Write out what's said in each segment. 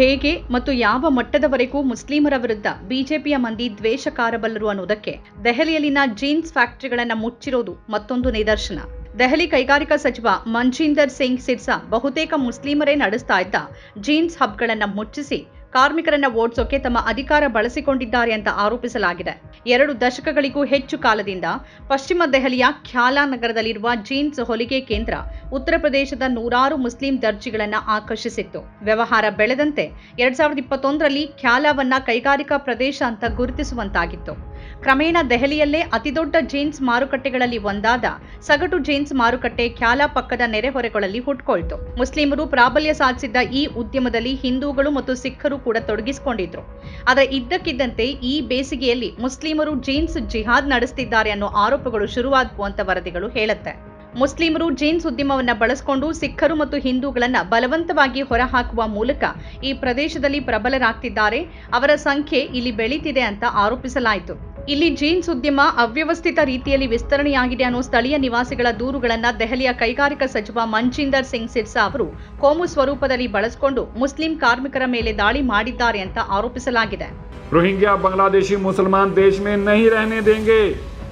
ಹೇಗೆ ಮತ್ತು ಯಾವ ಮಟ್ಟದವರೆಗೂ ಮುಸ್ಲಿಮರ ವಿರುದ್ಧ ಬಿಜೆಪಿಯ ಮಂದಿ ದ್ವೇಷ ಕಾರಬಲ್ಲರು ಅನ್ನೋದಕ್ಕೆ ದೆಹಲಿಯಲ್ಲಿನ ಜೀನ್ಸ್ ಫ್ಯಾಕ್ಟರಿಗಳನ್ನು ಮುಚ್ಚಿರೋದು ಮತ್ತೊಂದು ನಿದರ್ಶನ. ದೆಹಲಿ ಕೈಗಾರಿಕಾ ಸಚಿವ ಮನ್ಜೀಂದರ್ ಸಿಂಗ್ ಸಿರ್ಸಾ ಬಹುತೇಕ ಮುಸ್ಲಿಮರೇ ನಡೆಸ್ತಾ ಇದ್ದ ಜೀನ್ಸ್ ಹಬ್ಗಳನ್ನು ಮುಚ್ಚಿಸಿ ಕಾರ್ಮಿಕರನ್ನ ಓಡಿಸೋಕೆ ತಮ್ಮ ಅಧಿಕಾರ ಬಳಸಿಕೊಂಡಿದ್ದಾರೆ ಅಂತ ಆರೋಪಿಸಲಾಗಿದೆ. ಎರಡು ದಶಕಗಳಿಗೂ ಹೆಚ್ಚು ಕಾಲದಿಂದ ಪಶ್ಚಿಮ ದೆಹಲಿಯ ಖ್ಯಾಲಾ ನಗರದಲ್ಲಿರುವ ಜೀನ್ಸ್ ಹೊಲಿಗೆ ಕೇಂದ್ರ ಉತ್ತರ ಪ್ರದೇಶದ ನೂರಾರು ಮುಸ್ಲಿಂ ದರ್ಜಿಗಳನ್ನ ಆಕರ್ಷಿಸಿತ್ತು. ವ್ಯವಹಾರ ಬೆಳೆದಂತೆ ಎರಡ್ ಸಾವಿರದ ಇಪ್ಪತ್ತೊಂದರಲ್ಲಿ ಖ್ಯಾಲಾವನ್ನ ಕೈಗಾರಿಕಾ ಪ್ರದೇಶ ಅಂತ ಗುರುತಿಸುವಂತಾಗಿತ್ತು. ಕ್ರಮೇಣ ದೆಹಲಿಯಲ್ಲೇ ಅತಿದೊಡ್ಡ ಜೀನ್ಸ್ ಮಾರುಕಟ್ಟೆಗಳಲ್ಲಿ ಒಂದಾದ ಸಗಟು ಜೀನ್ಸ್ ಮಾರುಕಟ್ಟೆ ಖ್ಯಾಲಾ ಪಕ್ಕದ ನೆರೆಹೊರೆಗಳಲ್ಲಿ ಹುಟ್ಕೊಳ್ತು. ಮುಸ್ಲಿಮರು ಪ್ರಾಬಲ್ಯ ಸಾಧಿಸಿದ್ದ ಈ ಉದ್ಯಮದಲ್ಲಿ ಹಿಂದೂಗಳು ಮತ್ತು ಸಿಖ್ಖರು ಕೂಡ ತೊಡಗಿಸಿಕೊಂಡಿದ್ರು. ಆದರೆ ಇದ್ದಕ್ಕಿದ್ದಂತೆ ಈ ಬೇಸಿಗೆಯಲ್ಲಿ ಮುಸ್ಲಿಮರು ಜೀನ್ಸ್ ಜಿಹಾದ್ ನಡೆಸ್ತಿದ್ದಾರೆ ಅನ್ನೋ ಆರೋಪಗಳು ಶುರುವಾದ್ವು ಅಂತ ವರದಿಗಳು ಹೇಳುತ್ತೆ. ಮುಸ್ಲಿಮರು ಜೀನ್ಸ್ ಉದ್ಯಮವನ್ನ ಬಳಸಿಕೊಂಡು ಸಿಖ್ಖರು ಮತ್ತು ಹಿಂದೂಗಳನ್ನ ಬಲವಂತವಾಗಿ ಹೊರಹಾಕುವ ಮೂಲಕ ಈ ಪ್ರದೇಶದಲ್ಲಿ ಪ್ರಬಲರಾಗ್ತಿದ್ದಾರೆ. ಅವರ ಸಂಖ್ಯೆ ಇಲ್ಲಿ ಬೆಳೀತಿದೆ ಅಂತ ಆರೋಪಿಸಲಾಯಿತು. ಇಲ್ಲಿ ಜೀನ್ಸ್ ಉದ್ಯಮ ಅವ್ಯವಸ್ಥಿತ ರೀತಿಯಲ್ಲಿ ವಿಸ್ತರಣೆಯಾಗಿದೆ ಅನ್ನೋ ಸ್ಥಳೀಯ ನಿವಾಸಿಗಳ ದೂರುಗಳನ್ನ ದೆಹಲಿಯ ಕೈಗಾರಿಕಾ ಸಚಿವ ಮನ್ಜಿಂದರ್ ಸಿಂಗ್ ಸಿರ್ಸಾ ಅವರು ಕೋಮು ಸ್ವರೂಪದಲ್ಲಿ ಬಳಸಿಕೊಂಡು ಮುಸ್ಲಿಂ ಕಾರ್ಮಿಕರ ಮೇಲೆ ದಾಳಿ ಮಾಡಿದ್ದಾರೆ ಅಂತ ಆರೋಪಿಸಲಾಗಿದೆ रोहिंग्या बांग्लादेशी मुसलमान देश में नहीं रहने देंगे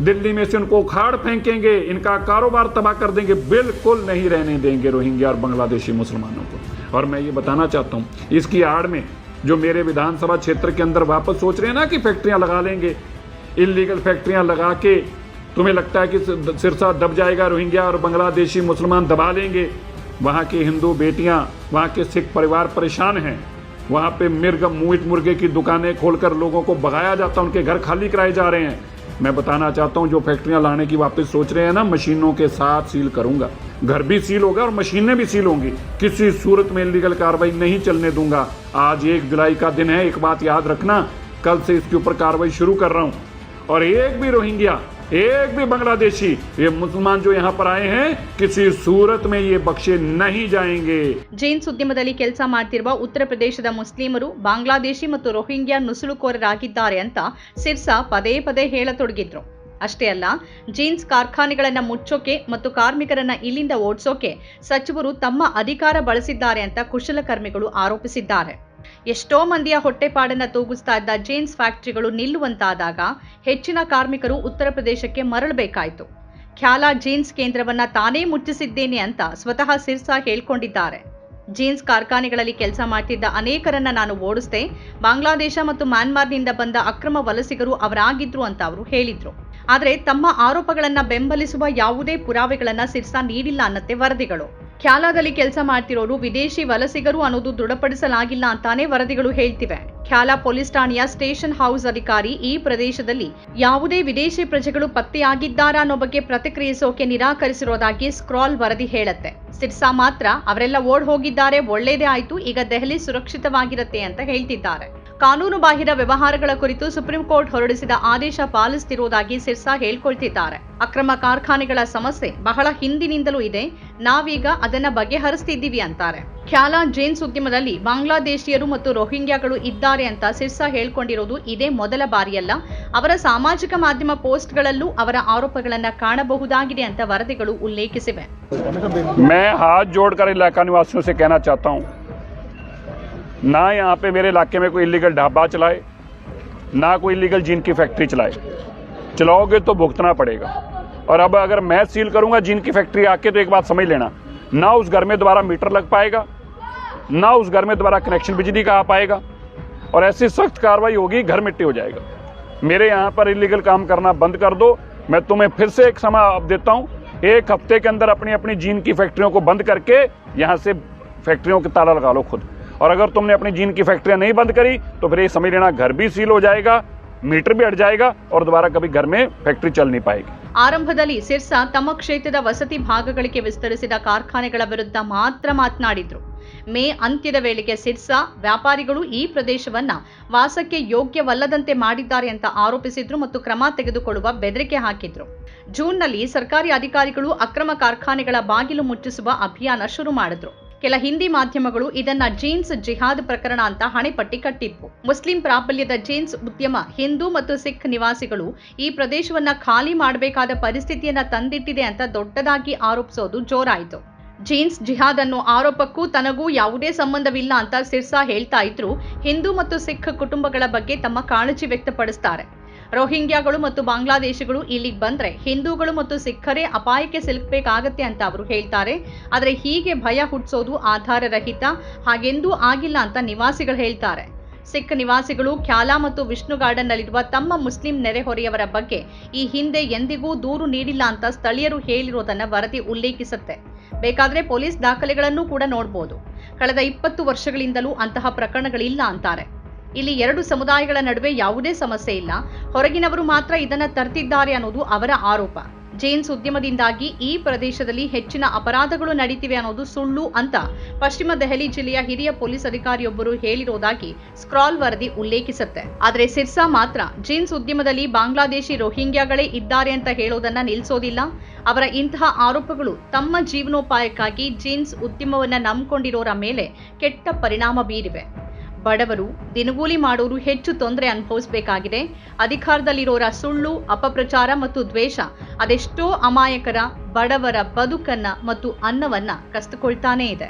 दिल्ली में से उनको उखाड़ फेंकेंगे इनका कारोबार तबाह कर देंगे बिल्कुल नहीं रहने देंगे रोहिंग्या और बांग्लादेशी मुसलमानों को और मैं ये बताना चाहता हूँ इसकी आड़ में जो मेरे विधानसभा क्षेत्र के अंदर वापस सोच रहे हैं ना कि फैक्ट्रियां लगा लेंगे इलीगल फैक्ट्रियाँ लगा के तुम्हें लगता है कि सिरसा दब जाएगा, रोहिंग्या और बांग्लादेशी मुसलमान दबा लेंगे। वहाँ की हिंदू बेटियाँ, वहाँ के सिख परिवार परेशान हैं। वहाँ पे मिर्ग मीट मुर्गे की दुकानें खोलकर लोगों को भगाया जाता है, उनके घर खाली कराए जा रहे हैं। मैं बताना चाहता हूँ, जो फैक्ट्रियाँ लाने की वापस सोच रहे हैं ना, मशीनों के साथ सील करूँगा। घर भी सील होगा और मशीनें भी सील होंगी। किसी सूरत में इलीगल कार्रवाई नहीं चलने दूँगा। आज एक जुलाई का दिन है, एक बात याद रखना, कल से इसके ऊपर कार्रवाई शुरू कर रहा हूँ। और एक भी रोहिंग्या एक भी बांग्लादेशी ये मुसलमान जो यहाँ पर आए हैं किसी सूरत में ये बख्शे नहीं जाएंगे ಜೀನ್ಸ್ ಉದ್ಯಮದಲ್ಲಿ ಕೆಲಸ ಮಾಡ್ತಿರುವ ಉತ್ತರ ಪ್ರದೇಶದ ಮುಸ್ಲಿಮರು ಬಾಂಗ್ಲಾದೇಶಿ ಮತ್ತು ರೋಹಿಂಗ್ಯಾ ನುಸುಳುಕೋರರಾಗಿದ್ದಾರೆ ಅಂತ ಸಿರ್ಸಾ ಪದೇ ಪದೇ ಹೇಳತೊಡಗಿದ್ರು ಅಷ್ಟೇ ಅಲ್ಲ ಜೀನ್ಸ್ ಕಾರ್ಖಾನೆಗಳನ್ನ ಮುಚ್ಚೋಕೆ ಮತ್ತು ಕಾರ್ಮಿಕರನ್ನ ಇಲ್ಲಿಂದ ಓಡಿಸೋಕೆ ಸಚಿವರು ತಮ್ಮ ಅಧಿಕಾರ ಬಳಸಿದ್ದಾರೆ ಅಂತ ಕುಶಲಕರ್ಮಿಗಳು ಆರೋಪಿಸಿದ್ದಾರೆ ಎಷ್ಟೋ ಮಂದಿಯ ಹೊಟ್ಟೆಪಾಡನ್ನ ತೂಗಿಸ್ತಾ ಇದ್ದ ಜೀನ್ಸ್ ಫ್ಯಾಕ್ಟರಿಗಳು ನಿಲ್ಲುವಂತಾದಾಗ ಹೆಚ್ಚಿನ ಕಾರ್ಮಿಕರು ಉತ್ತರ ಪ್ರದೇಶಕ್ಕೆ ಮರಳಬೇಕಾಯಿತು. ಖ್ಯಾಲಾ ಜೀನ್ಸ್ ಕೇಂದ್ರವನ್ನ ತಾನೇ ಮುಚ್ಚಿಸಿದ್ದೇನೆ ಅಂತ ಸ್ವತಃ ಸಿರ್ಸಾ ಹೇಳ್ಕೊಂಡಿದ್ದಾರೆ. ಜೀನ್ಸ್ ಕಾರ್ಖಾನೆಗಳಲ್ಲಿ ಕೆಲಸ ಮಾಡ್ತಿದ್ದ ಅನೇಕರನ್ನ ನಾನು ಓಡಿಸ್ದೆ, ಬಾಂಗ್ಲಾದೇಶ ಮತ್ತು ಮ್ಯಾನ್ಮಾರ್ನಿಂದ ಬಂದ ಅಕ್ರಮ ವಲಸಿಗರು ಅವರಾಗಿದ್ರು ಅಂತ ಅವರು ಹೇಳಿದ್ರು. ಆದರೆ ತಮ್ಮ ಆರೋಪಗಳನ್ನ ಬೆಂಬಲಿಸುವ ಯಾವುದೇ ಪುರಾವೆಗಳನ್ನ ಸಿರ್ಸಾ ನೀಡಿಲ್ಲ ಅನ್ನತ್ತೆ ವರದಿಗಳು. ಖ್ಯಾಲಾದಲ್ಲಿ ಕೆಲಸ ಮಾಡ್ತಿರೋರು ವಿದೇಶಿ ವಲಸಿಗರು ಅನ್ನೋದು ದೃಢಪಡಿಸಲಾಗಿಲ್ಲ ಅಂತಾನೆ ವರದಿಗಳು ಹೇಳ್ತಿವೆ. ಖ್ಯಾಲಾ ಪೊಲೀಸ್ ಠಾಣೆಯ ಸ್ಟೇಷನ್ ಹೌಸ್ ಅಧಿಕಾರಿ ಈ ಪ್ರದೇಶದಲ್ಲಿ ಯಾವುದೇ ವಿದೇಶಿ ಪ್ರಜೆಗಳು ಪತ್ತೆಯಾಗಿದ್ದಾರಾ ಅನ್ನೋ ಬಗ್ಗೆ ಪ್ರತಿಕ್ರಿಯಿಸೋಕೆ ನಿರಾಕರಿಸಿರೋದಾಗಿ ಸ್ಕ್ರಾಲ್ ವರದಿ ಹೇಳುತ್ತೆ. ಸಿರ್ಸಾ ಮಾತ್ರ ಅವರೆಲ್ಲ ಓಡ್ ಹೋಗಿದ್ದಾರೆ, ಒಳ್ಳೇದೇ ಆಯ್ತು, ಈಗ ದೆಹಲಿ ಸುರಕ್ಷಿತವಾಗಿರುತ್ತೆ ಅಂತ ಹೇಳ್ತಿದ್ದಾರೆ. ಕಾನೂನು ಬಾಹಿರ ವ್ಯವಹಾರಗಳ ಕುರಿತು ಸುಪ್ರೀಂ ಕೋರ್ಟ್ ಹೊರಡಿಸಿದ ಆದೇಶ ಪಾಲಿಸ್ತಿರುವುದಾಗಿ ಸಿರ್ಸಾ ಹೇಳ್ಕೊಳ್ತಿದ್ದಾರೆ ಅಕ್ರಮ ಕಾರ್ಖಾನೆಗಳ ಸಮಸ್ಯೆ ಬಹಳ ಹಿಂದಿನಿಂದಲೂ ಇದೆ ನಾವೀಗ ಅದನ್ನ ಬಗೆಹರಿಸ್ತಿದ್ದೀವಿ ಅಂತಾರೆ ಖ್ಯಾಲಾ ಜೇನ್ಸ್ ಉದ್ಯಮದಲ್ಲಿ ಬಾಂಗ್ಲಾದೇಶಿಯರು ಮತ್ತು ರೋಹಿಂಗ್ಯಾಗಳು ಇದ್ದಾರೆ ಅಂತ ಸಿರ್ಸಾ ಹೇಳ್ಕೊಂಡಿರೋದು ಇದೇ ಮೊದಲ ಬಾರಿಯಲ್ಲ ಅವರ ಸಾಮಾಜಿಕ ಮಾಧ್ಯಮ ಪೋಸ್ಟ್ಗಳಲ್ಲೂ ಅವರ ಆರೋಪಗಳನ್ನ ಕಾಣಬಹುದಾಗಿದೆ ಅಂತ ವರದಿಗಳು ಉಲ್ಲೇಖಿಸಿವೆ मैं हाथ जोड़कर इलाका निवासियों से कहना चाहता हूँ ना यहाँ पे मेरे इलाके में कोई इलीगल ढाबा चलाए, ना कोई इलीगल जीन की फैक्ट्री चलाए। चलाओगे तो भुगतना पड़ेगा। और अब अगर मैं सील करूँगा जीन की फैक्ट्री आके तो एक बात समझ लेना, ना उस घर में दोबारा मीटर लग पाएगा, ना उस घर में दोबारा कनेक्शन बिजली का आ पाएगा, और ऐसी सख्त कार्रवाई होगी, घर मिट्टी हो जाएगा। मेरे यहाँ पर इलीगल काम करना बंद कर दो। मैं तुम्हें फिर से एक समय अब देता हूँ, एक हफ़्ते के अंदर अपनी अपनी जीन की फैक्ट्रियों को बंद करके यहाँ से फैक्ट्रियों के ताला लगा लो खुद। और अगर तुमने अपनी जीन की फैक्ट्रियाँ नहीं बंद करी तो फिर ये समझ लेना घर भी सील हो जाएगा मीटर भी हट जाएगा और दोबारा कभी घर में फैक्ट्री चल नहीं पाएगी ಆರಂಭದಲ್ಲಿ ಸಿರ್ಸಾ ತಮ್ಮ ಕ್ಷೇತ್ರದ ವಸತಿ ಭಾಗಗಳಿಗೆ ವಿಸ್ತರಿಸಿದ ಕಾರ್ಖಾನೆಗಳ ವಿರುದ್ಧ ಮಾತ್ರ ಮಾತನಾಡಿದ್ರು ಮೇ ಅಂತ್ಯದ ವೇಳೆಗೆ ಸಿರ್ಸಾ ವ್ಯಾಪಾರಿಗಳು ಈ ಪ್ರದೇಶವನ್ನ ವಾಸಕ್ಕೆ ಯೋಗ್ಯವಲ್ಲದಂತೆ ಮಾಡಿದ್ದಾರೆ ಅಂತ ಆರೋಪಿಸಿದ್ರು ಮತ್ತು ಕ್ರಮ ತೆಗೆದುಕೊಳ್ಳುವ ಬೆದರಿಕೆ ಹಾಕಿದ್ರು ಜೂನ್ನಲ್ಲಿ ಸರ್ಕಾರಿ ಅಧಿಕಾರಿಗಳು ಅಕ್ರಮ ಕಾರ್ಖಾನೆಗಳ ಬಾಗಿಲು ಮುಚ್ಚಿಸುವ ಅಭಿಯಾನ ಶುರು ಮಾಡಿದ್ರು ಕೆಲ ಹಿಂದಿ ಮಾಧ್ಯಮಗಳು ಇದನ್ನ ಜೀನ್ಸ್ ಜಿಹಾದ್ ಪ್ರಕರಣ ಅಂತ ಹಣೆಪಟ್ಟಿ ಕಟ್ಟಿದ್ವು. ಮುಸ್ಲಿಂ ಪ್ರಾಬಲ್ಯದ ಜೀನ್ಸ್ ಉದ್ಯಮ, ಹಿಂದೂ ಮತ್ತು ಸಿಖ್ ನಿವಾಸಿಗಳು ಈ ಪ್ರದೇಶವನ್ನ ಖಾಲಿ ಮಾಡಬೇಕಾದ ಪರಿಸ್ಥಿತಿಯನ್ನ ತಂದಿಟ್ಟಿದೆ ಅಂತ ದೊಡ್ಡದಾಗಿ ಆರೋಪಿಸೋದು ಜೋರಾಯಿತು. ಜೀನ್ಸ್ ಜಿಹಾದ್ ಅನ್ನೋ ಆರೋಪಕ್ಕೂ ತನಗೂ ಯಾವುದೇ ಸಂಬಂಧವಿಲ್ಲ ಅಂತ ಸಿರ್ಸಾ ಹೇಳ್ತಾ ಇದ್ರು. ಹಿಂದೂ ಮತ್ತು ಸಿಖ್ ಕುಟುಂಬಗಳ ಬಗ್ಗೆ ತಮ್ಮ ಕಾಳಜಿ ವ್ಯಕ್ತಪಡಿಸ್ತಾರೆ. ರೋಹಿಂಗ್ಯಾಗಳು ಮತ್ತು ಬಾಂಗ್ಲಾದೇಶಗಳು ಇಲ್ಲಿಗೆ ಬಂದ್ರೆ ಹಿಂದೂಗಳು ಮತ್ತು ಸಿಖ್ಖರೇ ಅಪಾಯಕ್ಕೆ ಸಿಲುಕಬೇಕಾಗತ್ತೆ ಅಂತ ಅವರು ಹೇಳ್ತಾರೆ. ಆದರೆ ಹೀಗೆ ಭಯ ಹುಟ್ಟಿಸೋದು ಆಧಾರರಹಿತ, ಹಾಗೆಂದೂ ಆಗಿಲ್ಲ ಅಂತ ನಿವಾಸಿಗಳು ಹೇಳ್ತಾರೆ. ಸಿಖ್ ನಿವಾಸಿಗಳು ಖ್ಯಾಲಾ ಮತ್ತು ವಿಷ್ಣು ಗಾರ್ಡನ್ನಲ್ಲಿರುವ ತಮ್ಮ ಮುಸ್ಲಿಂ ನೆರೆಹೊರೆಯವರ ಬಗ್ಗೆ ಈ ಹಿಂದೆ ಎಂದಿಗೂ ದೂರು ನೀಡಿಲ್ಲ ಅಂತ ಸ್ಥಳೀಯರು ಹೇಳಿರೋದನ್ನ ವರದಿ ಉಲ್ಲೇಖಿಸುತ್ತೆ. ಬೇಕಾದ್ರೆ ಪೊಲೀಸ್ ದಾಖಲೆಗಳನ್ನು ಕೂಡ ನೋಡಬಹುದು ಕಳೆದ ಇಪ್ಪತ್ತು ವರ್ಷಗಳಿಂದಲೂ ಅಂತಹ ಪ್ರಕರಣಗಳಿಲ್ಲ ಅಂತಾರೆ. ಇಲ್ಲಿ ಎರಡು ಸಮುದಾಯಗಳ ನಡುವೆ ಯಾವುದೇ ಸಮಸ್ಯೆ ಇಲ್ಲ. ಹೊರಗಿನವರು ಮಾತ್ರ ಇದನ್ನ ತರ್ತಿದ್ದಾರೆ ಅನ್ನೋದು ಅವರ ಆರೋಪ. ಜೇನ್ಸ್ ಉದ್ಯಮದಿಂದಾಗಿ ಈ ಪ್ರದೇಶದಲ್ಲಿ ಹೆಚ್ಚಿನ ಅಪರಾಧಗಳು ನಡೀತಿವೆ ಅನ್ನೋದು ಸುಳ್ಳು ಅಂತ ಪಶ್ಚಿಮ ದೆಹಲಿ ಜಿಲ್ಲೆಯ ಹಿರಿಯ ಪೊಲೀಸ್ ಅಧಿಕಾರಿಯೊಬ್ಬರು ಹೇಳಿರೋದಾಗಿ ಸ್ಕ್ರಾಲ್ ವರದಿ ಉಲ್ಲೇಖಿಸುತ್ತೆ. ಆದರೆ ಸಿರ್ಸಾ ಮಾತ್ರ ಜೀನ್ಸ್ ಉದ್ಯಮದಲ್ಲಿ ಬಾಂಗ್ಲಾದೇಶಿ ರೋಹಿಂಗ್ಯಾಗಳೇ ಇದ್ದಾರೆ ಅಂತ ಹೇಳೋದನ್ನ ನಿಲ್ಲಿಸೋದಿಲ್ಲ ಅವರ ಇಂತಹ ಆರೋಪಗಳು ತಮ್ಮ ಜೀವನೋಪಾಯಕ್ಕಾಗಿ ಜೀನ್ಸ್ ಉದ್ಯಮವನ್ನ ನಂಬಿಕೊಂಡಿರೋರ ಮೇಲೆ ಕೆಟ್ಟ ಪರಿಣಾಮ ಬೀರಿವೆ. ಬಡವರು ದಿನಗೂಲಿ ಮಾಡೋರು ಹೆಚ್ಚು ತೊಂದರೆ ಅನುಭವಿಸಬೇಕಾಗಿದೆ. ಅಧಿಕಾರದಲ್ಲಿರೋರ ಸುಳ್ಳು, ಅಪಪ್ರಚಾರ ಮತ್ತು ದ್ವೇಷ ಅದೆಷ್ಟೋ ಅಮಾಯಕರ, ಬಡವರ ಬದುಕನ್ನ ಮತ್ತು ಅನ್ನವನ್ನ ಕಸಿದುಕೊಳ್ತಾನೇ ಇದೆ.